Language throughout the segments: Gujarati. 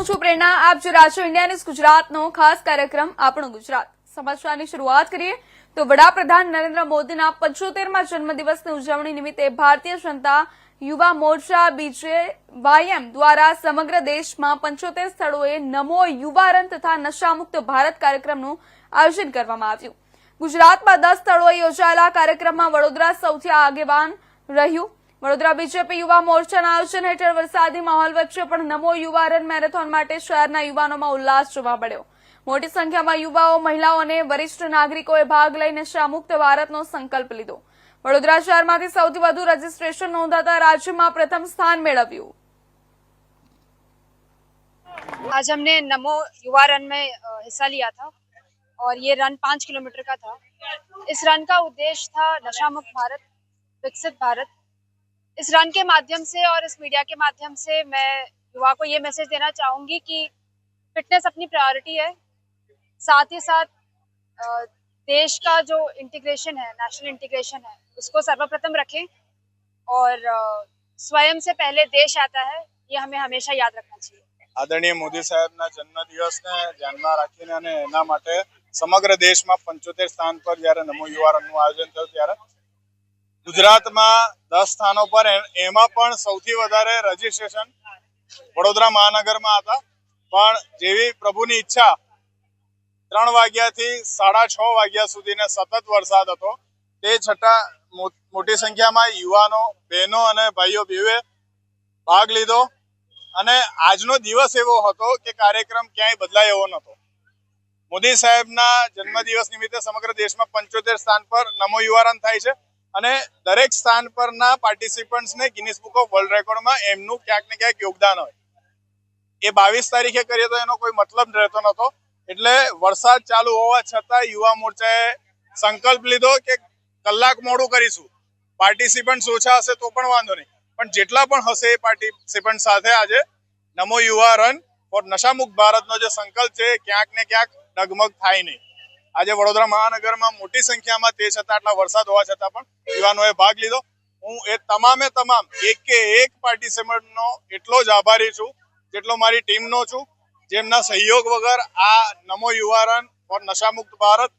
હું છું પ્રેરણા. આપ જો રાજો ઇન્ડિયા ગુજરાતનો ખાસ કાર્યક્રમ આપણું ગુજરાત. સમાચારની શરૂઆત કરીએ તો વડાપ્રધાન નરેન્દ્ર મોદીના પંચોતેરમાં જન્મદિવસની ઉજવણી નિમિત્તે ભારતીય જનતા યુવા મોરચા, બીજેવાયએમ દ્વારા સમગ્ર દેશમાં પંચોતેર સ્થળોએ નમો યુવા રન તથા નશામુક્ત ભારત કાર્યક્રમનું આયોજન કરવામાં આવ્યું. ગુજરાતમાં દસ સ્થળોએ યોજાયેલા કાર્યક્રમમાં વડોદરા સૌથી આગેવાન રહ્યું. વડોદરા બીજેપી યુવા મોરચાના આયોજન હેઠળ વરસાદી માહોલ વચ્ચે પણ નમો યુવા રન મેરેથોન માટે શહેરના યુવાનોમાં ઉલ્લાસ જોવા મળ્યો મોટી સંખ્યામાં યુવાઓ મહિલાઓ અને વરિષ્ઠ નાગરિકોએ ભાગ લઈને નશામુક્ત ભારતનો સંકલ્પ લીધો વડોદરા શહેરમાંથી સૌથી વધુ રજીસ્ટ્રેશન નોંધાતા રાજ્યમાં પ્રથમ સ્થાન મેળવ્યું आज हमने नमो युवा रन में अ, हिस्सा लिया था और ये रन पाँच किलोमीटर का था इस रन का उद्देश्य था नशा मुक्त भारत विकसित भारत इस रन के माध्यम से और इस मीडिया के माध्यम से मैं युवा को ये मैसेज देना चाहूँगी कि फिटनेस अपनी प्रायोरिटी है साथ ही साथ अ, देश का जो इंटीग्रेशन है नेशनल इंटीग्रेशन है उसको सर्वप्रथम रखें और अ, स्वयं से पहले देश आता है ये हमें हमेशा याद रखना चाहिए આદરણીય મોદી સાહેબના જન્મદિવસને ધ્યાનમાં રાખીને અને એના માટે સમગ્ર દેશમાં પંચોતેર સ્થાન પર જ્યારે નમો યુવા રનનું આયોજન થયું ત્યારે ગુજરાતમાં દસ સ્થાનો પર એમાં પણ સૌથી વધારે રજીસ્ટ્રેશન વડોદરા મહાનગરમાં હતા. પણ જેવી પ્રભુની ઈચ્છા, ત્રણ વાગ્યાથી સાડા છ વાગ્યા સુધીને સતત વરસાદ હતો. તે છતાં મોટી સંખ્યામાં યુવાનો, બહેનો અને ભાઈઓ બેવે ભાગ લીધો. અને આજનો દિવસ એવો હતો કે કાર્યક્રમ ક્યાંય બદલાય એવો નહોતો. મોદી સાહેબના જન્મદિવસ નિમિત્તે સમગ્ર દેશમાં પંચોતેર સ્થાન પર નમો યુવારન થાય છે. અને દરેક સ્થાન પરના પાર્ટિસિપન્ટ્સને ગિનિસ બુક ઓફ વર્લ્ડ રેકોર્ડમાં એમનું ક્યાંક ને ક્યાંક યોગદાન હોય. એ બાવીસ તારીખે કરીએ તો એનો કોઈ મતલબ રહેતો નહોતો. એટલે વરસાદ ચાલુ હોવા છતાં યુવા મોરચાએ સંકલ્પ લીધો કે કલાક મોડું કરીશું. પાર્ટિસિપન્ટ ઓછા હશે તો પણ વાંધો નહીં. પણ જેટલા પણ હશે એ પાર્ટિસિપન્ટ સાથે આજે નમો યુવા રન ફોર નશામુક્ત ભારતનો જે સંકલ્પ છે ક્યાંક ને ક્યાંક ડગમગ થાય નહીં. આજે વડોદરા મહાનગરમાં મોટી સંખ્યામાં તે છતાં આટલા વરસાદ હોવા છતાં પણ યુવાનોએ ભાગ લીધો. હું એ તમામે તમામ એક કે એક પાર્ટિસિપન્ટનો એટલો જ આભારી છું, જેટલો મારી ટીમનો છું, જેમના સહયોગ વગર આ નમો યુવારન ફોર નશામુક્ત ભારત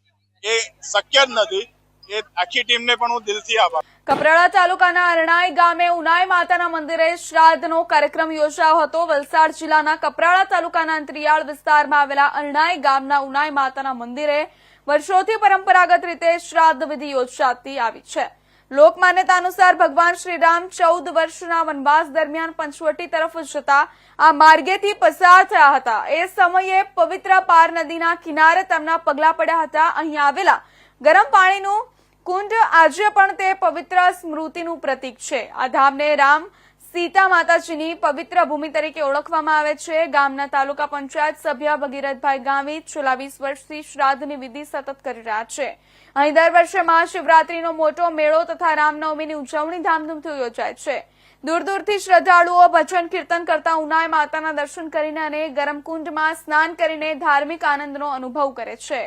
એ શક્ય જ નથી. એ આખી ટીમને પણ હું દિલથી આભાર. કપરાડા તાલુકાના અરણાઈ ગામે ઉનાઈ માતાના મંદિરે શ્રાદ્ધનો કાર્યક્રમ યોજાયો હતો. વલસાડ જિલ્લાના કપરાડા તાલુકાના અંતરિયાળ વિસ્તારમાં આવેલા અરણાઈ ગામના ઉનાઈ માતાના મંદિરે વર્ષોથી પરંપરાગત રીતે શ્રાદ્ધ વિધિ યોજાતી આવી છે. લોકમાન્યતા અનુસાર ભગવાન શ્રીરામ ચૌદ વર્ષના વનવાસ દરમિયાન પંચવટી તરફ જતા આ માર્ગેથી પસાર થયા હતા. એ સમયે પવિત્ર પાર નદીના કિનારે તેમના પગલા પડ્યા હતા. અહીં આવેલા ગરમ પાણીનું કુંડ આજે પણ તે પવિત્ર સ્મૃતિનું પ્રતીક છે. આ ધામને રામ સીતા માતાજીની પવિત્ર ભૂમિ તરીકે ઓળખવામાં આવે છે. ગામના તાલુકા પંચાયત સભ્ય ભગીરથભાઈ ગામિત છેલ્લા વીસ વર્ષથી શ્રાદ્ધની વિધિ સતત કરી રહ્યા છે. અહીં દર વર્ષે મહાશિવરાત્રીનો મોટો મેળો તથા રામનવમીની ઉજવણી ધામધૂમથી યોજાય છે. દૂર દૂરથી શ્રદ્ધાળુઓ ભજન કીર્તન કરતા ઉનાય માતાના દર્શન કરીને અને ગરમ કુંડમાં સ્નાન કરીને ધાર્મિક આનંદનો અનુભવ કરે છે.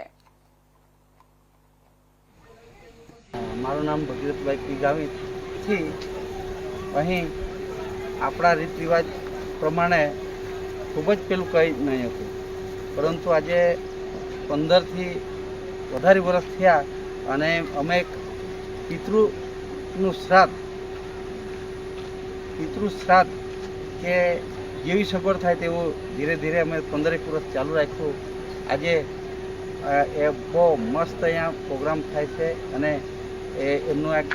મારું નામ ભગીરથભાઈ પી થી અહીં આપણા રીત રિવાજ પ્રમાણે ખૂબ જ પેલું કંઈ નહીં હતું. પરંતુ આજે પંદરથી વધારે વર્ષ થયા અને અમે પિતૃનું શ્રાદ્ધ પિતૃ શ્રાદ્ધ કે જેવી સગવડ થાય તેવું ધીરે ધીરે અમે પંદરેક વર્ષ ચાલુ રાખ્યું. આજે એ બહુ મસ્ત અહીંયા પ્રોગ્રામ થાય છે અને એ એમનું એક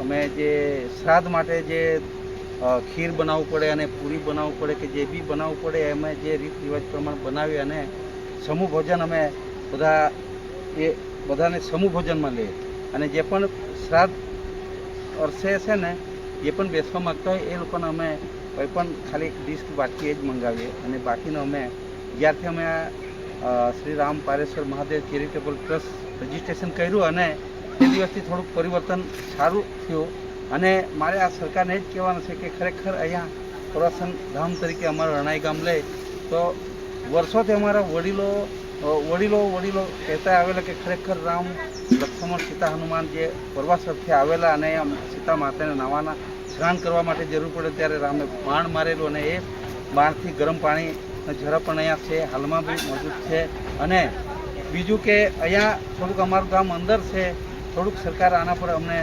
અમે જે શ્રાદ્ધ માટે જે ખીર બનાવવું પડે અને પૂરી બનાવવું પડે કે જે બી બનાવવું પડે અમે જે રીત રિવાજ પ્રમાણે બનાવી અને સમૂહ ભોજન અમે બધા એ બધાને સમૂહ ભોજનમાં લઈએ. અને જે પણ શ્રાદ્ધ અરસે છે ને, જે પણ બેસવા માગતા હોય એ લોકોને અમે કોઈ પણ ખાલી એક ડિસ્ક બાકી એ જ મંગાવીએ. અને બાકીનો અમે જ્યારથી અમે Shri Ram Pareshwar Mahadev charitable trust registration કર્યું અને તે દિવસથી થોડુંક પરિવર્તન સારું થયું. અને મારે આ સરકારને જ કહેવાનું છે કે ખરેખર અહીંયા પ્રવાસન ધામ તરીકે અમારું રણાઈ ગામ લે, તો વર્ષોથી અમારા વડીલો વડીલો વડીલો કહેતા આવેલા કે ખરેખર રામ લક્ષ્મણ સીતા હનુમાન જે પ્રવાસ આવેલા અને સીતા માતાને નાવાના સ્નાન કરવા માટે જરૂર પડે ત્યારે રામે બાણ મારેલું અને એ બાણથી ગરમ પાણી જરા પણ અહીંયા છે, હાલમાં બી મોજૂદ છે. અને બીજું કે અહીંયા થોડુંક અમારું ગામ અંદર છે થોડુંક સરકાર આના પર અમને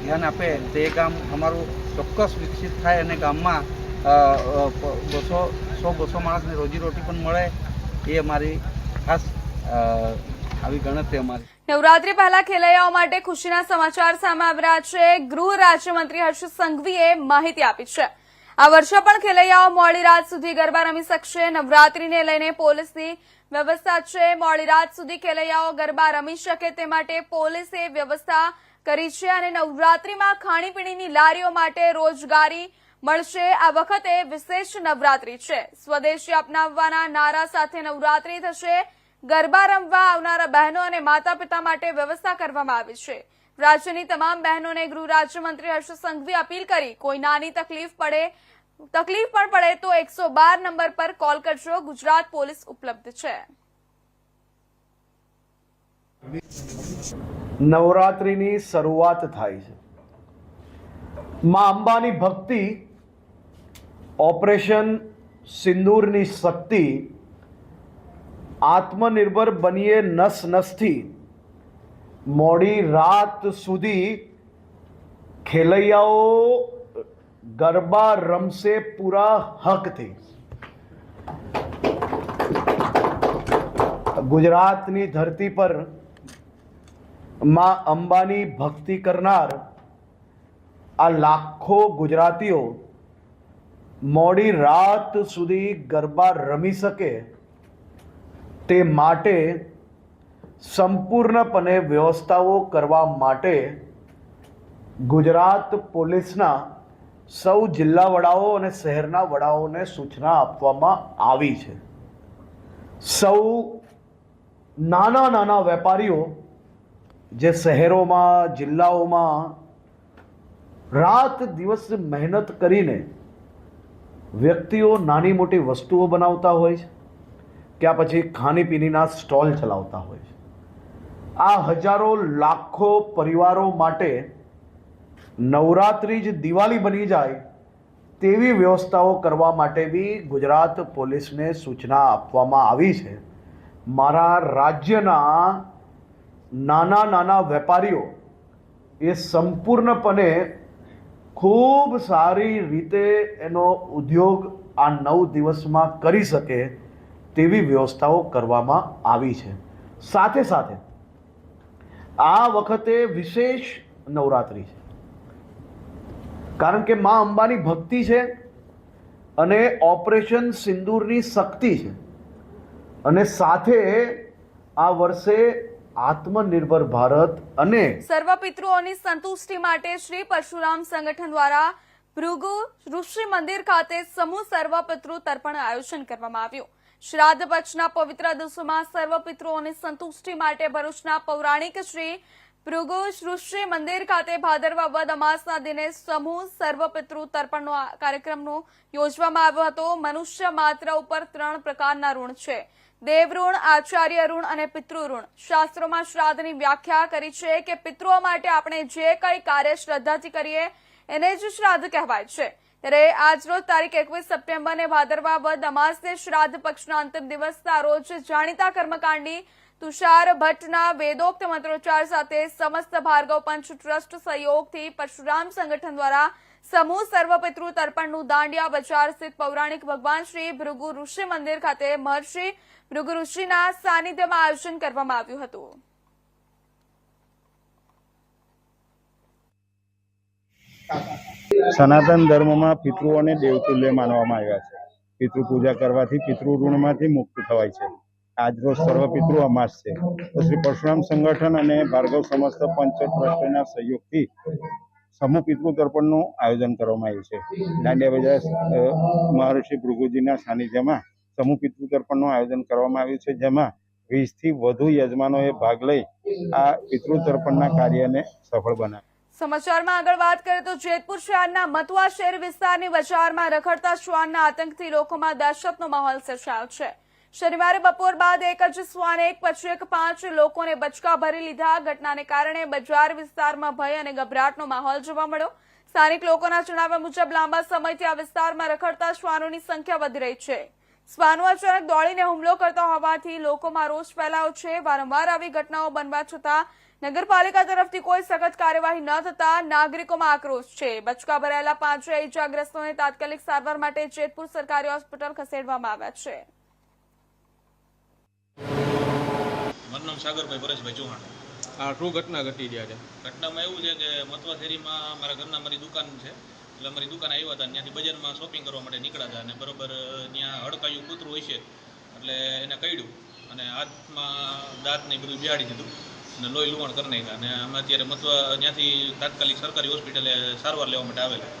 ધ્યાન આપે, તે ગામ અમારું ચોક્કસ વિકસિત થાય અને ગામમાં બસો, સો બસો માણસને રોજીરોટી પણ મળે, એ અમારી ખાસ આવી ગણતરી અમારી. નવરાત્રી પહેલા ખેલૈયાઓ માટે ખુશીના સમાચાર સામે આવી રહ્યા છે. ગૃહ રાજ્યમંત્રી હર્ષ સંઘવીએ માહિતી આપી છે. આ વર્ષે પણ ખેલૈયાઓ મોડી રાત સુધી ગરબા રમી શકશે. નવરાત્રીને લઈને પોલીસની વ્યવસ્થા છે. મોડી રાત સુધી ખેલૈયાઓ ગરબા રમી શકે તે માટે પોલીસે વ્યવસ્થા કરી છે અને નવરાત્રીમાં ખાણીપીણીની લારીઓ માટે રોજગારી મળશે. આ વખતે વિશેષ નવરાત્રી છે. સ્વદેશી અપનાવવાના નારા સાથે નવરાત્રી થશે. ગરબા રમવા આવનારા બહેનો અને માતા પિતા માટે વ્યવસ્થા કરવામાં આવી છે. રાજ્યની તમામ બહેનોને ગૃહ રાજ્યમંત્રી હર્ષ સંઘવી અપીલ કરી. કોઈ નાની તકલીફ પડે તકલીફ પણ પડે તો એકસો બાર નંબર પર કોલ કરશો ગુજરાત પોલીસ ઉપલબ્ધ છે. નવરાત્રિની શરૂઆત થાય છે. માં અંબાની ભક્તિ, ઓપરેશન સિંદૂરની શક્તિ, આત્મનિર્ભર બનીએ નસ નસથી, મોડી રાત સુધી ખેલૈયાઓ ગરબા રમશે પૂરા હકથી. ગુજરાતની ધરતી પરમાં અંબાની ભક્તિ કરનાર આ લાખો ગુજરાતીઓ મોડી રાત સુધી ગરબા રમી શકે તે માટે સંપૂર્ણપણે વ્યવસ્થાઓ કરવા માટે ગુજરાત પોલીસના સૌ જિલ્લા વડાઓ અને શહેરના વડાઓને સૂચના આપવામાં આવી છે. સૌ નાના નાના વેપારીઓ જે શહેરોમાં, જિલ્લાઓમાં રાત દિવસ મહેનત કરીને વ્યક્તિઓ નાની મોટી વસ્તુઓ બનાવતા હોય છે, કે પછી ખાણીપીણીના સ્ટોલ ચલાવતા હોય છે. આ હજારો લાખો પરિવારો માટે નવરાત્રિ જ દિવાળી બની જાય તેવી વ્યવસ્થાઓ કરવા માટે બી ગુજરાત પોલીસને સૂચના આપવામાં આવી છે. મારા રાજ્યના નાના નાના વેપારીઓ એ સંપૂર્ણપણે ખૂબ સારી રીતે એનો ઉદ્યોગ આ નવ દિવસમાં કરી શકે તેવી વ્યવસ્થાઓ કરવામાં આવી છે. સાથે સાથે આ વખતે વિશેષ નવરાત્રિ છે. કારણ કે મા અંબાની ભક્તિ છે અને ઓપરેશન સિંદૂરની શક્તિ છે. અને સાથે આ વર્ષે આત્મનિર્ભર ભારત અને સર્વ પિતૃઓની સંતુષ્ટિ માટે શ્રી પરશુરામ સંગઠન દ્વારા ભૃગુ ઋષિ મંદિર ખાતે સમૂહ સર્વ પિતૃ તર્પણ આયોજન કરવામાં આવ્યું. શ્રાદ્ધ પક્ષના પવિત્ર દિવસોમાં સર્વ પિતૃઓની સંતુષ્ટિ માટે ભરૂચના પૌરાણિક શ્રી ભૃગુ સૃષ્ટિ મંદિર ખાતે ભાદરવા વદ અમાસના દિને સમૂહ સર્વપિતૃ તર્પણનો કાર્યક્રમનો યોજવામાં આવ્યો હતો. મનુષ્ય માત્ર ઉપર ત્રણ પ્રકારના ઋણ છે. દેવ ઋણ આચાર્ય ઋણ અને પિતૃઋણ. શાસ્ત્રોમાં શ્રાદ્ધની વ્યાખ્યા કરી છે કે પિતૃઓ માટે આપણે જે કંઈ કાર્ય શ્રદ્ધાથી કરીએ, એને જ શ્રાદ્ધ કહેવાય છે. ત્યારે આજરોજ તારીખ એકવીસ સપ્ટેમ્બરને ભાદરવા વદ અમાસને શ્રાદ્ધ પક્ષના અંતિમ દિવસના રોજ જાણીતા કર્મકાંડી તુષાર ભટ્ટના વેદોક્ત મંત્રોચ્ચાર સાથે સમસ્ત ભાર્ગવ પંચ ટ્રસ્ટ સહયોગથી પરશુરામ સંગઠન દ્વારા સમૂહ સર્વપિતૃ તર્પણનું દાંડિયા બજાર સ્થિત પૌરાણિક ભગવાન શ્રી ભૃગુ ઋષિ મંદિર ખાતે મહર્ષિ ભૃગુ ઋષિના સાનિધ્યમાં આયોજન કરવામાં આવ્યું હતું. સનાતન ધર્મમાં પિતૃઓને દેવતુલ્ય માનવામાં આવ્યા છે. પિતૃ પૂજા કરવાથી પિતૃ ઋણમાંથી મુક્ત થવાય છે. આજરોજ સર્વ પિતૃ અમાસ છે. તો શ્રી પરશુરામ સંગઠન અને ભાર્ગવ સમસ્ત પંચ ટ્રસ્ટના સહયોગથી સમૂહ પિતૃ તર્પણનું આયોજન કરવામાં આવ્યું છે. દાંડિયા બજાર મહર્ષિ ભૃગુજીના સાનિધ્યમાં સમૂહ પિતૃ તર્પણનું આયોજન કરવામાં આવ્યું છે. જેમાં વીસથી વધુ યજમાનોએ ભાગ લઈ આ પિતૃ તર્પણના કાર્યને સફળ બનાવ્યું. સમાચારમાં આગળ વાત કરીએ તો જેતપુર શહેરના મતુઆ શહેર વિસ્તારની બજારમાં રખડતા શ્વાનના આતંકથી લોકોમાં દહેશતનો માહોલ સર્જાયો છે. શનિવારે બપોર બાદ એક જ શ્વાને એક પછી એક પાંચ લોકોને બચકા ભરી લીધા. ઘટનાને કારણે બજાર વિસ્તારમાં ભય અને ગભરાટનો માહોલ જોવા મળ્યો. સ્થાનિક લોકોના જણાવ્યા મુજબ, લાંબા સમયથી આ વિસ્તારમાં રખડતા શ્વાનોની સંખ્યા વધી રહી છે. શ્વાનો અચાનક દોડીને હુમલો કરતા હોવાથી લોકોમાં રોષ ફેલાયો છે. વારંવાર આવી ઘટનાઓ બનવા છતાં નગરપાલિકા તરફથી કોઈ સખત કાર્યવાહી ન થતા નાગરિકોમાં આક્રોશ છે. બચકા ભરાયેલા પાંચે ઇજાગ્રસ્તોને તાત્કાલિક સારવાર માટે જેતપુર સરકારી હોસ્પિટલ ખસેડવામાં આવ્યા છે. મારું નામ સાગરભાઈ પરેશભાઈ ચૌહાણ. આ શું ઘટના ઘટી ગયા છે ઘટનામાં એવું છે કે મથવા શેરીમાં મારા ઘરના મારી દુકાન છે. એટલે અમારી દુકાન આવ્યા હતા ત્યાંથી બજારમાં શોપિંગ કરવા માટે નીકળ્યા હતા અને બરોબર ત્યાં હડકાયું કૂતરું હોય છે. એટલે એને કહ્યું અને હાથમાં દાંતને બધું બિહાડી દીધું અને લોહી લુવાણ કરી નાખ્યા. અને અમે અત્યારે મથવા ત્યાંથી તાત્કાલિક સરકારી હોસ્પિટલે સારવાર લેવા માટે આવેલા.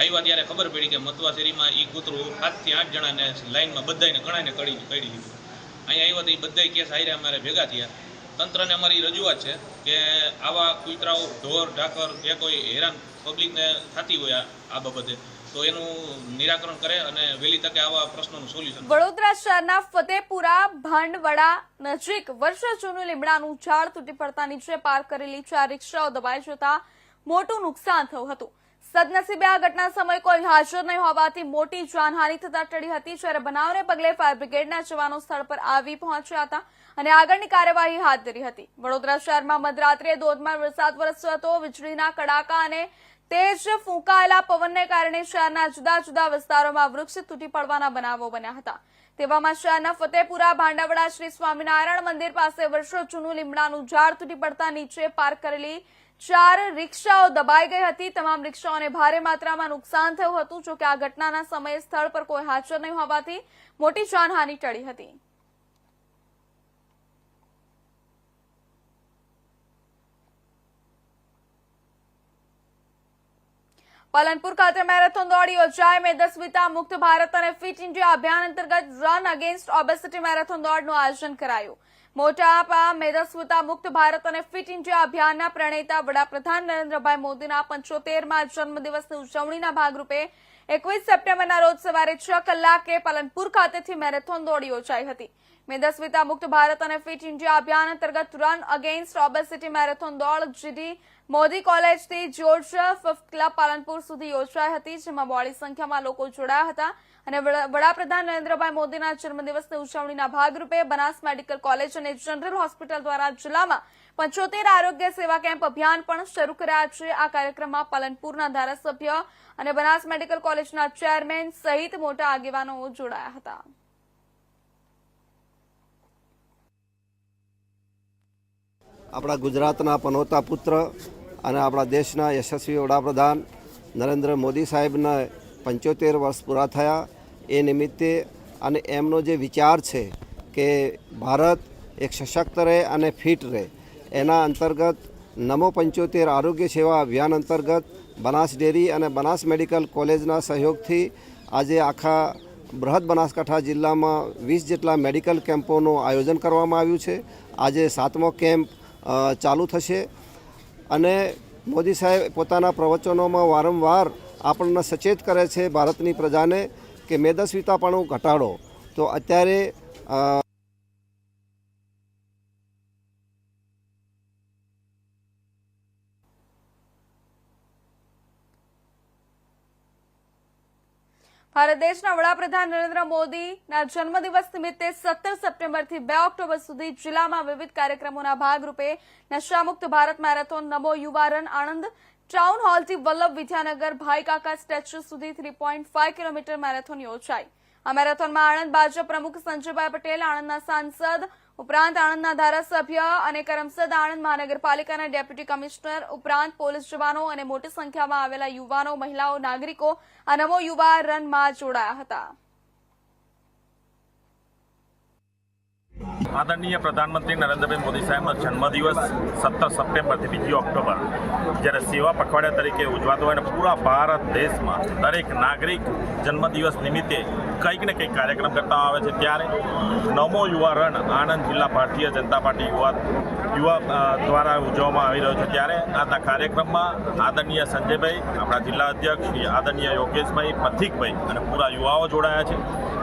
આવ્યા ત્યારે ખબર પડી કે મથવા શેરીમાં એ કૂતરું સાતથી આઠ જણાને લાઈનમાં બધાને ઘણાને કડી કડી લીધું અહીંયા આવ્યા તો એ બધા કેસ હાર્યા અમારે ભેગા થયા. તંત્રને અમારી રજૂઆત છે કે આવા કૂતરાઓ, ઢોર, ઢાકર, જે કોઈ હેરાન પબ્લિકને થતી હોય આ- આ બાબતે, તો એનું નિરાકરણ કરે અને વહેલી તકે આવા પ્રશ્નોનું સોલ્યુશન વડોદરા શહેરના ફતેપુરા, ભાંડવડા નજીક વર્ષ જૂનું લીમડાનું ઝાડ તૂટી પડતા નીચે પાર્ક કરેલી ચાર રિક્ષાઓ દબાઈ જતા મોટું નુકસાન થયું હતું. સદનસીબે આ ઘટના સમયે કોઈ હાજર નહીં હોવાથી મોટી જાનહાની થતા ટળી હતી. જ્યારે બનાવને પગલે ફાયર બ્રિગેડના જવાનો સ્થળ પર આવી પહોંચ્યા હતા અને આગળની કાર્યવાહી હાથ ધરી હતી. વડોદરા શહેરમાં મધરાત્રે ધોધમાર વરસાદ વરસ્યો હતો. વીજળીના કડાકા અને તેજ ફૂંકાયેલા પવનને કારણે શહેરના જુદા જુદા વિસ્તારોમાં વૃક્ષ તૂટી પડવાના બનાવો બન્યા હતા. તેવામાં શહેરના ફતેપુરા, ભાંડાવડા, શ્રી સ્વામિનારાયણ મંદિર પાસે વર્ષો જૂનું લીમડાનું ઝાડ તૂટી પડતા નીચે પાર્ક કરેલી ચાર રિક્ષાઓ દબાઈ ગઈ હતી. તમામ રિક્ષાઓને ભારે માત્રામાં નુકસાન થયું હતું જોકે આ ઘટનાના સમયે સ્થળ પર કોઈ હાજર નહીં હોવાથી મોટી જાનહાની ટળી હતી. પાલનપુર ખાતે મેરેથોન દોડ યોજાઈ. મેદસ્વીતા મુક્ત ભારત અને ફિટ ઇન્ડિયા અભિયાન અંતર્ગત રન અગેન્સ્ટ ઓબેસિટી મેરેથોન દોડનું આયોજન કરાયું. મોટાપા મેદસ્વતા મુક્ત ભારત અને ફિટ ઇન્ડિયા અભિયાનના પ્રણેતા વડાપ્રધાન નરેન્દ્રભાઈ મોદીના પંચોતેરમાં જન્મદિવસની ઉજવણીના ભાગરૂપે એકવીસ સપ્ટેમ્બરના રોજ સવારે છ કલાકે પાલનપુર ખાતેથી મેરેથોન દોડ યોજાઈ હતી. મેદસ્વીતા મુક્ત ભારત અને ફિટ ઇન્ડિયા અભિયાન અંતર્ગત રન અગેન્સ્ટ ઓબેસિટી મેરેથોન દોડ જીડી મોદી કોલેજથી જોર્જ ફિફ્થ ક્લબ પાલનપુર સુધી યોજાઈ હતી, જેમાં બોડી સંખ્યામાં લોકો જોડાયા હતા અને વડાપ્રધાન નરેન્દ્રભાઈ મોદીના જન્મદિવસની ઉજવણીના ભાગરૂપે બનાસ મેડિકલ કોલેજ અને જનરલ હોસ્પિટલ દ્વારા જિલ્લામાં પંચોતેર આરોગ્ય સેવા કેમ્પ અભિયાન પણ શરૂ કર્યા છે. આ કાર્યક્રમમાં પાલનપુરના ધારાસભ્ય અને બનાસ મેડિકલ કોલેજના ચેરમેન સહિત મોટા આગેવાનો જોડાયા હતા. આપણા ગુજરાતના પનોતા પુત્ર અને આપણા દેશના યશસ્વી વડાપ્રધાન નરેન્દ્ર મોદી સાહેબના પંચોતેર વર્ષ પૂરા થયા. એ નિમિત્તે અને એમનો જે વિચાર છે કે ભારત એક સશક્ત રહે અને ફિટ રહે, એના અંતર્ગત નમો પંચોતેર આરોગ્ય સેવા અભિયાન અંતર્ગત બનાસ ડેરી અને બનાસ મેડિકલ કોલેજના સહયોગથી આજે આખા બૃહદ બનાસકાંઠા જિલ્લામાં વીસ જેટલા મેડિકલ કેમ્પોનું આયોજન કરવામાં આવ્યું છે. આજે સાતમો કેમ્પ ચાલુ થશે. અને મોદી સાહેબ પોતાના પ્રવચનોમાં વારંવાર આપણને સચેત કરે છે ભારતની પ્રજાને કે મેદસ્વીતાપણું ઘટાડો. તો અત્યારે ભારત દેશના વડાપ્રધાન નરેન્દ્ર મોદીના જન્મદિવસ નિમિત્તે સત્તર સપ્ટેમ્બરથી બે ઓક્ટોબર સુધી જિલ્લામાં વિવિધ કાર્યક્રમોના ભાગરૂપે નશામુક્ત Bharat marathon Namo Yuva run Anand town હોલથી Vallabh Vidyanagar Bhaikaka statue સુધી three point five kilometre marathon યોજાઈ. આ મેરેથોનમાં આણંદ ભાજપ પ્રમુખ સંજયભાઈ પટેલ, આણંદના સાંસદ ઉપરાંત આણંદના ધારાસભ્ય અને કરમસદ આણંદ મહાનગરપાલિકાના ડેપ્યુટી કમિશનર, ઉપરાંત પોલીસ જવાનો અને મોટી સંખ્યામાં આવેલા યુવાનો, મહિલાઓ, નાગરિકો આ નમો યુવા રનમાં જોડાયા હતા. આદરણીય પ્રધાનમંત્રી નરેન્દ્રભાઈ મોદી સાહેબનો જન્મદિવસ સત્તર સપ્ટેમ્બરથી બીજી ઓક્ટોબર, જ્યારે સેવા પખવાડિયા તરીકે ઉજવાતો હોય અને પૂરા ભારત દેશમાં દરેક નાગરિક જન્મદિવસ નિમિત્તે કંઈક ને કંઈક કાર્યક્રમ કરતા આવે છે. ત્યારે નમો યુવા રણ આણંદ જિલ્લા ભારતીય જનતા પાર્ટી યુવા યુવા દ્વારા ઉજવવામાં આવી રહ્યો છે. ત્યારે આજના કાર્યક્રમમાં આદરણીય સંજયભાઈ, આપણા જિલ્લા અધ્યક્ષ આદરણીય યોગેશભાઈ, પથિકભાઈ અને પૂરા યુવાઓ જોડાયા છે.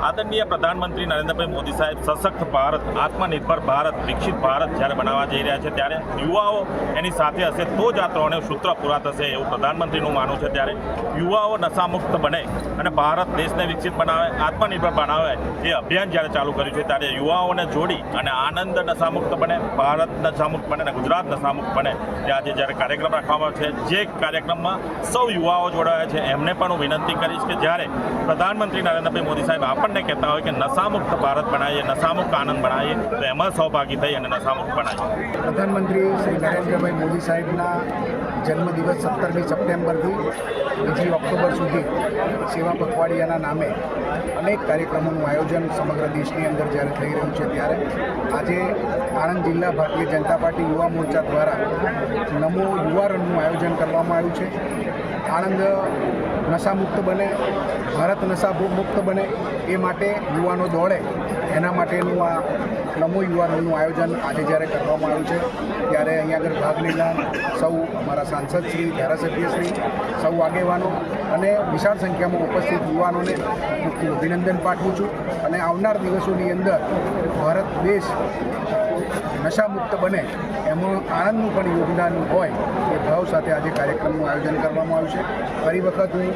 આદરણીય પ્રધાનમંત્રી નરેન્દ્રભાઈ મોદી સાહેબ, સશક્ત ભારત આત્મનિર્ભર ભારત, વિકસિત ભારત જ્યારે બનાવવા જઈ રહ્યા છે, ત્યારે યુવાઓ એની સાથે હશે તો જ આ ત્રણે સૂત્ર પૂરા થશે એવું પ્રધાનમંત્રીનું માનવું છે. ત્યારે યુવાઓ નશામુક્ત બને અને ભારત દેશને વિકસિત બનાવે, આત્મનિર્ભર બનાવે એ અભિયાન જ્યારે ચાલુ કર્યું છે, ત્યારે યુવાઓને જોડી અને આનંદ નશામુક્ત બને, ભારત નશામુક્ત બને અને ગુજરાત નશામુક્ત બને તે આજે જ્યારે કાર્યક્રમ રાખવામાં છે, જે કાર્યક્રમમાં સૌ યુવાઓ જોડાયા છે. એમને પણ હું વિનંતી કરીશ કે જ્યારે પ્રધાનમંત્રી નરેન્દ્રભાઈ મોદી સાહેબ આપણને કહેતા હોય કે નશામુક્ત ભારત બનાવીએ, નશામુક્ત આનંદ બનાવીએ તો એમાં સહભાગી થઈ અને નશામુક્ત બનાવીએ પ્રધાનમંત્રી શ્રી નરેન્દ્રભાઈ મોદી સાહેબના જન્મદિવસ સત્તરમી સપ્ટેમ્બરથી બીજી ઓક્ટોબર સુધી સેવા પખવાડિયાના નામે અનેક કાર્યક્રમોનું આયોજન સમગ્ર દેશની અંદર જ્યારે થઈ રહ્યું છે ત્યારે આજે આણંદ જિલ્લા ભારતીય જનતા પાર્ટી યુવા મોરચા દ્વારા નમો યુવા રનનું આયોજન કરવામાં આવ્યું છે. આણંદ નશામુક્ત બને, ભારત નશા મુક્ત બને એ માટે યુવાનો દોડે. એના માટેનું આ નમો યુવાનોનું આયોજન આજે જ્યારે કરવામાં આવ્યું છે, ત્યારે અહીંયા આગળ ભાગ લેનાર સૌ અમારા સાંસદ શ્રી, ધારાસભ્ય શ્રી, સૌ આગેવાનો અને વિશાળ સંખ્યામાં ઉપસ્થિત યુવાનોને અભિનંદન પાઠવું છું. અને આવનાર દિવસોની અંદર ભારત દેશ નશામુક્ત બને એમાં આણંદનું પણ યોગદાન હોય એ ભાવ સાથે આજે કાર્યક્રમનું આયોજન કરવામાં આવ્યું છે. ફરી વખત હું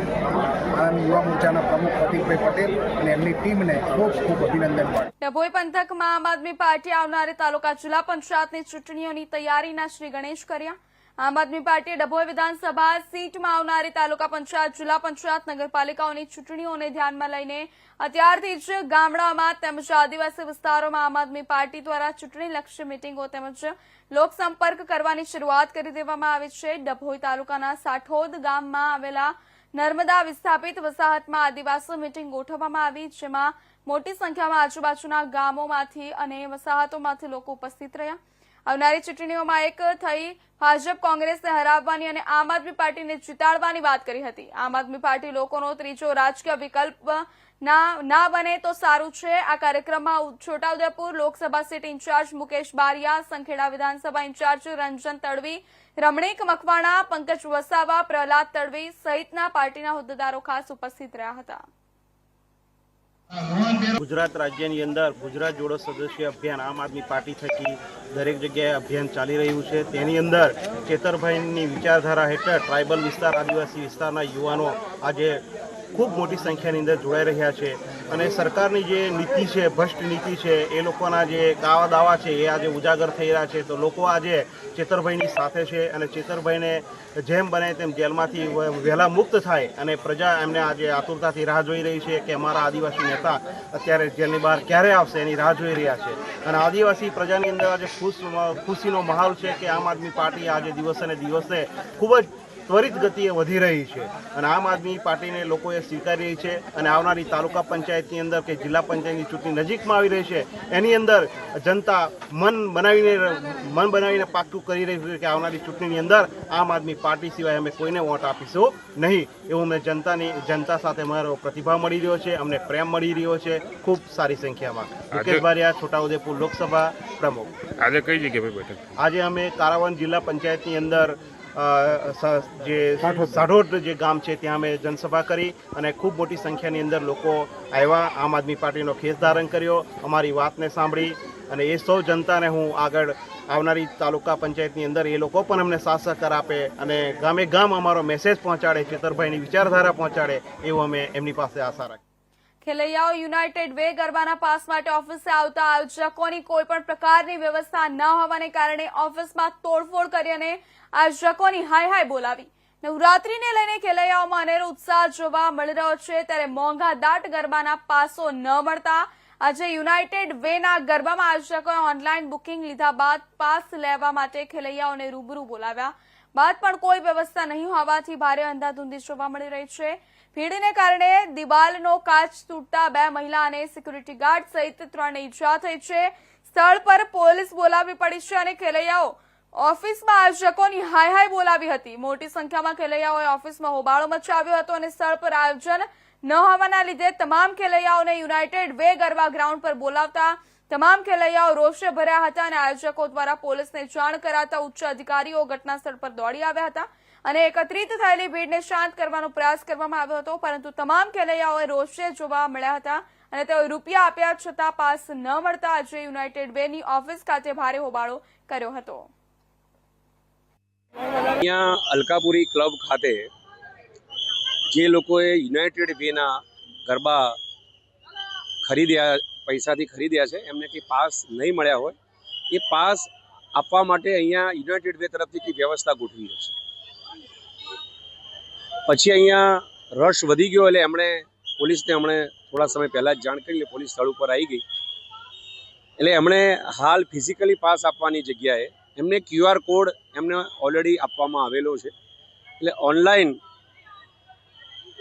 આણંદ યુવા મોરચાના પ્રમુખ પ્રતિકભાઈ પટેલ અને એમની ટીમને ખૂબ ખૂબ અભિનંદન પાઠવું ડભોઈ પંથકમાં આમ આદમી પાર્ટી આવનારી તાલુકા જિલ્લા પંચાયતની ચૂંટણીઓની તૈયારીના શ્રી ગણેશ કર્યા આમ આદમી પાર્ટીએ ડભોઈ વિધાનસભા સીટમાં આવનારી તાલુકા પંચાયત, જિલ્લા પંચાયત, નગરપાલિકાઓની ચૂંટણીઓને ધ્યાનમાં લઈને અત્યારથી જ ગામડામાં તેમજ આદિવાસી વિસ્તારોમાં આમ આદમી પાર્ટી દ્વારા ચૂંટણીલક્ષી મિટિંગો તેમજ લોકસંપર્ક કરવાની શરૂઆત કરી દેવામાં આવી છે. ડભોઈ તાલુકાના સાઠોદ ગામમાં આવેલા નર્મદા વિસ્થાપિત વસાહતમાં આદિવાસી મિટિંગ ગોઠવવામાં આવી, જેમાં મોટી સંખ્યામાં આજુબાજુના ગામોમાંથી અને વસાહતોમાંથી લોકો ઉપસ્થિત રહ્યા. આવનારી ચૂંટણીઓમાં એક થઈ ભાજપ કોંગ્રેસને હરાવવાની અને આમ આદમી પાર્ટીને જીતાડવાની વાત કરી હતી. આમ આદમી પાર્ટી લોકોનો ત્રીજો રાજકીય વિકલ્પ ના બને તો સારું છે. આ કાર્યક્રમમાં Chhotaudepur Lok Sabha seat in charge Mukesh Baria, Sankheda Vidhan Sabha in charge Ranjan Tadvi, Ramnik Makwana, Pankaj Vasava, Prahlad Tadvi સહિતના પાર્ટીના હોદ્દેદારો ખાસ ઉપસ્થિત રહ્યા હતા. ગુજરાત રાજ્યની અંદર ગુજરાત જોડો સદસ્ય અભિયાન આમ આદમી પાર્ટી થકી દરેક જગ્યાએ અભિયાન ચાલી રહ્યું છે. તેની અંદર ચેતરભાઈની વિચારધારા હેઠળ ટ્રાઇબલ વિસ્તાર, આદિવાસી વિસ્તારના યુવાનો આજે ખૂબ મોટી સંખ્યાની અંદર જોડાઈ રહ્યા છે. અને સરકારની જે નીતિ છે, ભ્રષ્ટ નીતિ છે, એ લોકોના જે કાવા દાવા છે, એ આજે ઉજાગર થઈ રહ્યા છે. તો લોકો આજે ચેતરભાઈની સાથે છે અને ચેતરભાઈને જેમ બને તેમ જેલમાંથી વહેલા મુક્ત થાય અને પ્રજા એમને આજે આતુરતાથી રાહ જોઈ રહી છે કે અમારા આદિવાસી નેતા અત્યારે જેલની બહાર ક્યારે આવશે એની રાહ જોઈ રહ્યા છે. અને આદિવાસી પ્રજાની અંદર આજે ખુશ, ખુશીનો માહોલ છે કે આમ આદમી પાર્ટી આજે દિવસે ને દિવસે ખૂબ જ ત્વરિત ગતિએ વધી રહી છે. અને આમ આદમી પાર્ટીને લોકોએ સ્વીકારી રહી છે અને આવનારી તાલુકા પંચાયતની અંદર કે જિલ્લા પંચાયતની ચૂંટણી નજીકમાં આવી રહી છે એની અંદર જનતા મન બનાવીને મન બનાવીને પાક્કું કરી રહી છે કે આવનારી ચૂંટણીની અંદર આમ આદમી પાર્ટી સિવાય અમે કોઈને વોટ આપીશું નહીં. એવું અમે જનતાની જનતા સાથે મારો પ્રતિભાવ મળી રહ્યો છે અમને પ્રેમ મળી રહ્યો છે. ખૂબ સારી સંખ્યામાં. મુકેશ બારિયા છોટાઉદેપુર લોકસભા પ્રમુખ. આજે કઈ જગ્યાએ બેઠક? આજે અમે કારાવન જિલ્લા પંચાયતની અંદર જે સાઢોદ જે ગામ છે ત્યાં અમે જનસભા કરી અને ખૂબ મોટી સંખ્યાની અંદર લોકો આવ્યા આમ આદમી પાર્ટીનો ખેસ ધારણ કર્યો અમારી વાતને સાંભળી અને એ સૌ જનતાને હું આગળ આવનારી તાલુકા પંચાયતની અંદર એ લોકો પણ અમને સાથ સહકાર આપે અને ગામે ગામ અમારો મેસેજ પહોંચાડે ચેતરભાઈની વિચારધારા પહોંચાડે એવું અમે એમની પાસે આશા રાખીએ. ખેલૈયાઓ યુનાઇટેડ વે ગરબાના પાસ માટે ઓફિસે આવતા આયોજકોની કોઈ પણ પ્રકારની વ્યવસ્થા ન હોવાને કારણે ઓફિસમાં તોડફોડ કરી અને આયોજકોની હાય હાય બોલાવી. નવરાત્રીને લઈને ખેલૈયાઓમાં અનેરો ઉત્સાહ જોવા મળી રહ્યો છે. ત્યારે મોંઘા દાટ ગરબાના પાસો ન મળતા આજે યુનાઇટેડ વેના ગરબામાં આયોજકોએ ઓનલાઈન બુકિંગ લીધા બાદ પાસ લેવા માટે ખેલૈયાઓને રૂબરૂ બોલાવ્યા. બાદ પણ કોઈ વ્યવસ્થા નહીં હોવાથી ભારે અંધાધૂંધી જોવા મળી રહી છે. ભીડને કારણે દિવાલનો કાચ તૂટતા બે મહિલા અને સિક્યુરિટી ગાર્ડ સહિત ત્રણને ઇજા થઈ છે. સ્થળ પર પોલીસ બોલાવવી પડી છે અને ખેલૈયાઓ ઓફિસમાં આયોજકોની હાય હાય બોલાવી હતી. મોટી સંખ્યામાં ખેલૈયાઓએ ઓફિસમાં હોબાળો મચાવ્યો હતો અને સ્થળ પર આયોજન ન હોવાના લીધે તમામ ખેલૈયાઓને યુનાઇટેડ વે ગરબા ગ્રાઉન્ડ પર બોલાવતા તમામ ખેલૈયાઓ રોષે ભર્યા હતા અને આયોજકો દ્વારા પોલીસને જાણ કરાતા ઉચ્ચ અધિકારીઓ ઘટના સ્થળ પર દોડી આવ્યા હતા. અને એકત્રિત થયેલી ભીડને શાંત કરવાનો પ્રયાસ કરવામાં આવ્યો હતો, પરંતુ તમામ ખેલૈયાઓએ રોષે જોવા મળ્યા હતા અને તેઓએ રૂપિયા આપ્યા છતાં પાસ ન મળતા આજે યુનાઇટેડ વેની ઓફિસ ખાતે ભારે હોબાળો કર્યો હતો. અહીંયા અલકાપુરી ક્લબ ખાતે જે લોકોએ યુનાઇટેડ વેના ગરબા ખરીદ્યા, પૈસાથી ખરીદ્યા છે, એમને કંઈ પાસ નહીં મળ્યા હોય, એ પાસ આપવા માટે અહીંયા યુનાઇટેડ વે તરફથી વ્યવસ્થા ગોઠવી છે. પછી અહીંયા રશ વધી ગયો એટલે એમણે પોલીસને હમણે થોડા સમય પહેલાં જ જાણ કરી લે, પોલીસ સ્થળ ઉપર આવી ગઈ. એટલે એમણે હાલ ફિઝિકલી પાસ આપવાની જગ્યાએ એમને ક્યુઆર કોડ એમને ઓલરેડી આપવામાં આવેલો છે. એટલે ઓનલાઈન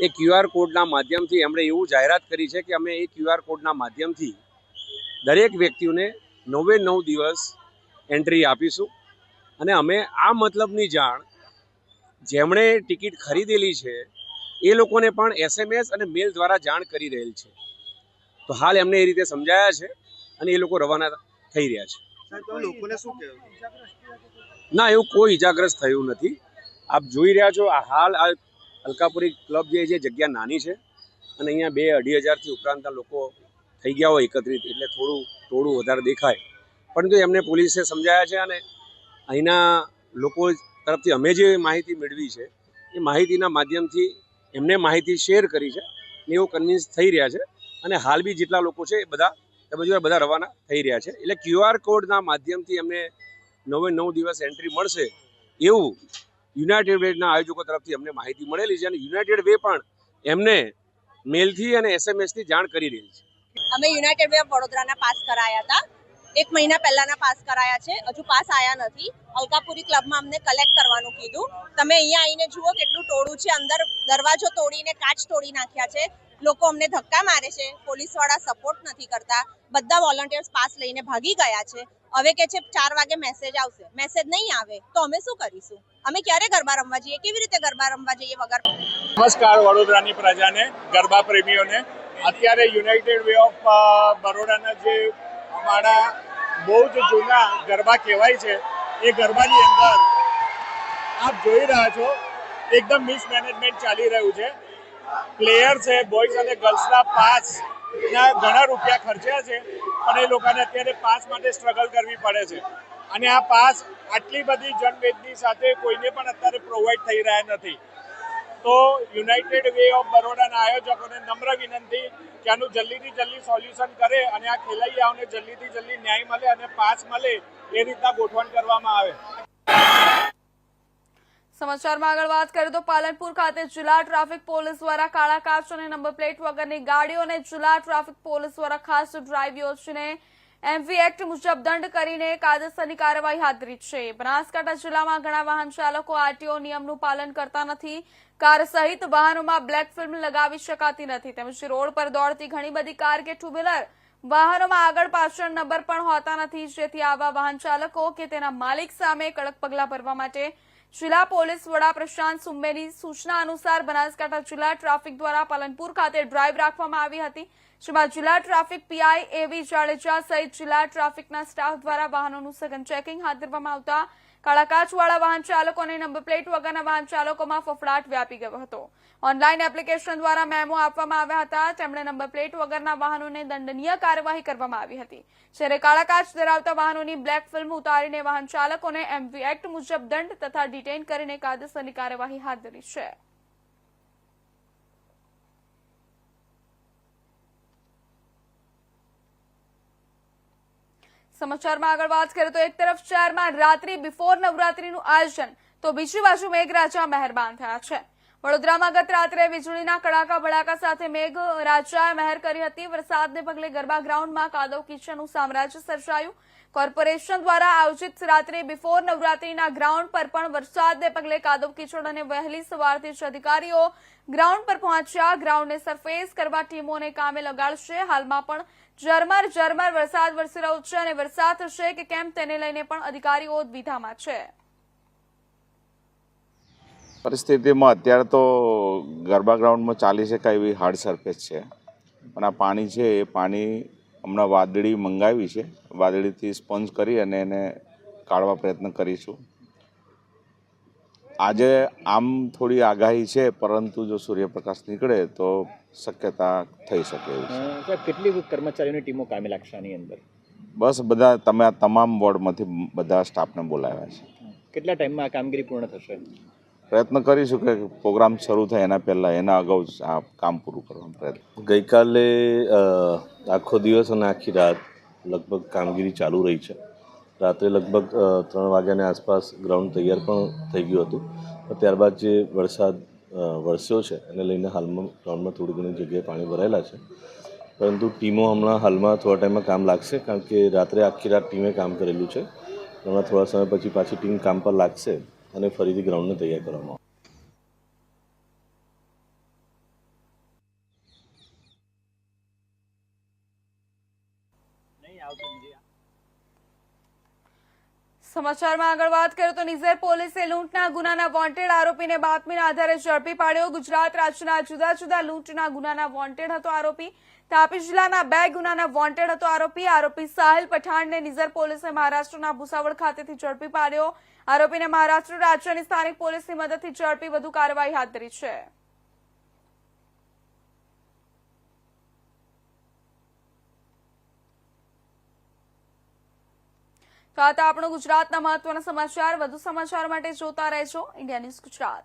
એ ક્યુઆર કોડના માધ્યમથી એમણે એવું જાહેરાત કરી છે કે અમે એ ક્યુઆર કોડના માધ્યમથી દરેક વ્યક્તિઓને નવે નવ દિવસ એન્ટ્રી આપીશું. અને અમે આ મતલબની જાણ જેમણે ટિકિટ ખરીદેલી છે એ લોકોને પણ એસએમએસ અને મેલ દ્વારા જાણ કરી રહેલ છે. તો હાલ એમને એ રીતે સમજાયા છે અને એ લોકો રવાના થઈ રહ્યા છે. ના એવું કોઈ ઇજાગ્રસ્ત થયું નથી. આપ જોઈ રહ્યા છો આ હાલ આ અલકાપુરી ક્લબ જે છે જગ્યા નાની છે અને અહીંયા બે અઢી હજારથી ઉપરાંતના લોકો થઈ ગયા હોય એકત્રિત એટલે થોડું થોડું વધારે દેખાય. પરંતુ એમને પોલીસે સમજાયા છે અને અહીંના લોકો તરફથી અમે જે માહિતી મેળવી છે, એ માહિતીના માધ્યમથી એમને માહિતી શેર કરી છે ને એવું કન્વિન્સ થઈ રહ્યા છે. અને હાલ બી જેટલા લોકો છે એ બધા તમે બધા રવાના થઈ રહ્યા છે. એટલે ક્યુઆર કોડના માધ્યમથી એમને નવે નવ દિવસ એન્ટ્રી મળશે એવું યુનાઇટેડ વેના આયોજકો તરફથી અમને માહિતી મળેલી છે અને યુનાઇટેડ વે પણ એમને મેલથી અને એસએમએસથી જાણ કરી રહી છે. અમે યુનાઇટેડ વે ઓફ વડોદરાના પાસ કરાયા હતા. એક મહિના પહેલાના પાસ કરાયા છે. હજુ પાસ આયા નથી. અલકાપુરી ક્લબમાં અમને કલેક્ટ કરવાનું કીધું. તમે અહીંયા આવીને જુઓ કેટલું ટોળું છે. અંદર દરવાજો તોડીને, કાચ તોડી નાખ્યા છે. લોકો અમને ધક્કા મારે છે. પોલીસવાળા સપોર્ટ નથી કરતા. બધા વોલન્ટિયર્સ પાસ લઈને ભાગી ગયા છે. હવે કે છે ચાર વાગે મેસેજ આવશે. મેસેજ નહીં આવે તો અમે શું કરીશું? અમે ક્યારે ગરબા રમવા જઈએ? કેવી રીતે ગરબા રમવા જઈએ વગર? નમસ્કાર, વડોદરાની પ્રજાને, ગરબા પ્રેમીઓને. અત્યારે યુનાઇટેડ વે ઓફ બરોડાના જે અમારા બહુ જ જૂના ગરબા કહેવાય છે. એ ગરબાની અંદર આપ જોઈ રહ્યા છો, એકદમ મિસમેનેજમેન્ટ ચાલી રહ્યું છે. પ્લેયર છે બોયઝ અને ગર્લ્સના પાસ ના ઘણા રૂપિયા ખર્ચ્યા છે, પણ એ લોકોને અત્યારે પાસ માટે સ્ટ્રગલ કરવી પડે છે. અને આ પાસ આટલી બધી જનવેદની સાથે કોઈને પણ અત્યારે પ્રોવાઈડ થઈ રહ્યા નથી. તો યુનાઇટેડ વે ઓફ બરોડાના આયોજકોને નમ્ર વિનંતી કે આનું જલ્દીથી જલ્દી સોલ્યુશન કરે અને આ ખેલૈયાઓને જલ્દીથી જલ્દી ન્યાય મળે અને પાસ મળે એ રીતના ગોઠવણ કરવામાં આવે. સમાચારમાં આગળ વાત કરીએ તો પાલનપુર ખાતે જિલ્લા ટ્રાફિક પોલીસ દ્વારા કાળા કાચ અને નંબર પ્લેટ વગરની ગાડીઓને જિલ્લા ટ્રાફિક પોલીસ દ્વારા ખાસ ડ્રાઈવ યોજીને એમવી એક્ટ મુજબ દંડ કરીને કાયદેસરની કાર્યવાહી હાથ ધરી છે. બનાસકાંઠા જિલ્લામાં ઘણા વાહન ચાલકો આરટીઓ નિયમનું પાલન કરતા નથી. કાર સહિત વાહનોમાં બ્લેક ફિલ્મ લગાવી શકાતી નથી. તેમજ રોડ પર દોડતી ઘણી બધી કાર કે ટુ વ્હીલર વાહનોમાં આગળ પાછળ નંબર પણ હોતા નથી. જેથી આવા વાહન ચાલકો કે તેના માલિક સામે કડક પગલાં ભરવા માટે જિલ્લા પોલીસ વડા પ્રશાંત સુંબેની સૂચના અનુસાર બનાસકાંઠા જિલ્લા ટ્રાફિક દ્વારા પાલનપુર ખાતે ડ્રાઈવ રાખવામાં આવી હતી. જેમાં જિલ્લા ટ્રાફિક પીઆઈ એવી જાડેજા સહિત જિલ્લા ટ્રાફિકના સ્ટાફ દ્વારા વાહનોનું સઘન ચેકિંગ હાથ ધરવામાં આવતા કાળાકાચવાળા વાહન ચાલકો અને નંબર પ્લેટ વગરના વાહન ચાલકોમાં ફફડાટ વ્યાપી ગયો હતો. ઓનલાઈન એપ્લિકેશન દ્વારા મેમો આપવામાં આવ્યા હતા. તેમણે નંબર પ્લેટ વગરના વાહનોને દંડનીય કાર્યવાહી કરવામાં આવી હતી. જ્યારે કાળાકાચ ધરાવતા વાહનોની બ્લેક ફિલ્મ ઉતારીને વાહન ચાલકોને એમવી એક્ટ મુજબ દંડ તથા ડિટેઇન કરીને કાયદેસરની કાર્યવાહી હાથ ધરી છે. સમાચારમાં આગળ વાત કરીએ તો એક તરફ શહેરમાં રાત્રિ બિફોર નવરાત્રીનું આયોજન, તો બીજી બાજુ મેઘરાજા મહેરબાન થયા છે. વડોદરામાં ગત રાત્રે વીજળીના કડાકા ભડાકા સાથે મેઘ રાજાએ મહેર કરી હતી. વરસાદને પગલે ગરબા ગ્રાઉન્ડમાં કાદવ કિચનનું સામ્રાજ્ય સર્જાયું. કોર્પોરેશન દ્વારા આયોજિત રાત્રે બિફોર નવરાત્રીના ગ્રાઉન્ડ પર પણ વરસાદને પગલે કાદવ કિચડ અને વહેલી સવારથી જ અધિકારીઓ ગ્રાઉન્ડ પર પહોંચ્યા. ગ્રાઉન્ડને સરફેસ કરવા ટીમોને કામે લગાડશે. હાલમાં પણ ઝરમર ઝરમર, વરસાદ વરસી રહ્યો છે અને વરસાદ થશે કે કેમ તેને લઈને પણ અધિકારીઓ દ્વિધામાં છે. પરિસ્થિતિમાં અત્યારે તો ગરબા ગ્રાઉન્ડમાં ચાલી શકાય એવી હાર્ડ સરફેસ છે. પણ આ પાણી છે, એ પાણી હમણાં વાદળી મંગાવી છે. વાદળીથી સ્પોન્જ કરી અને એને કાઢવા પ્રયત્ન કરીશું. આજે આમ થોડી આગાહી છે, પરંતુ જો સૂર્યપ્રકાશ નીકળે તો શક્યતા થઈ શકે એવું છે. કેટલી કર્મચારીઓની ટીમો કામે લાગશે આની અંદર? બસ બધા તમે આ તમામ વોર્ડમાંથી બધા સ્ટાફને બોલાવ્યા છે. કેટલા ટાઈમમાં આ કામગીરી પૂર્ણ થશે? પ્રયત્ન કરીશું કે પ્રોગ્રામ શરૂ થાય એના પહેલાં એના અગાઉ જ આ કામ પૂરું કરવાનો પ્રયત્ન. ગઈકાલે આખો દિવસ અને આખી રાત લગભગ કામગીરી ચાલુ રહી છે. રાત્રે લગભગ ત્રણ વાગ્યાની આસપાસ ગ્રાઉન્ડ તૈયાર પણ થઈ ગયું હતું. ત્યારબાદ જે વરસાદ વરસ્યો છે. એને લઈને હાલમાં ગ્રાઉન્ડમાં થોડી ઘણી જગ્યાએ પાણી ભરાયેલા છે. પરંતુ ટીમો હમણાં હાલમાં થોડા ટાઈમમાં કામ લાગશે, કારણ કે રાત્રે આખી રાત ટીમે કામ કરેલું છે. હમણાં થોડા સમય પછી પાછી ટીમ કામ પર લાગશે અને ફરીથી ગ્રાઉન્ડને તૈયાર કરવામાં સમાચારમાં આગળ વાત કરીએ તો નિઝર પોલીસે લૂંટના ગુનાના વોન્ટેડ આરોપીને બાતમીના આધારે ઝડપી પાડ્યો. ગુજરાત રાજ્યના જુદા જુદા લૂંટના ગુનાના વોન્ટેડ હતો આરોપી. તાપી જિલ્લાના બે ગુનાના વોન્ટેડ હતો આરોપી. આરોપી સાહિલ પઠાણને નિઝર પોલીસે મહારાષ્ટ્રના ભુસાવળ ખાતેથી ઝડપી પાડ્યો. આરોપીને મહારાષ્ટ્ર રાજ્યની સ્થાનિક પોલીસની મદદથી ઝડપી વધુ કાર્યવાહી હાથ ધરી છે. તો આ હતા આપણો ગુજરાતના મહત્વના સમાચાર. વધુ સમાચાર માટે જોતા રહેજો. India news Gujarat.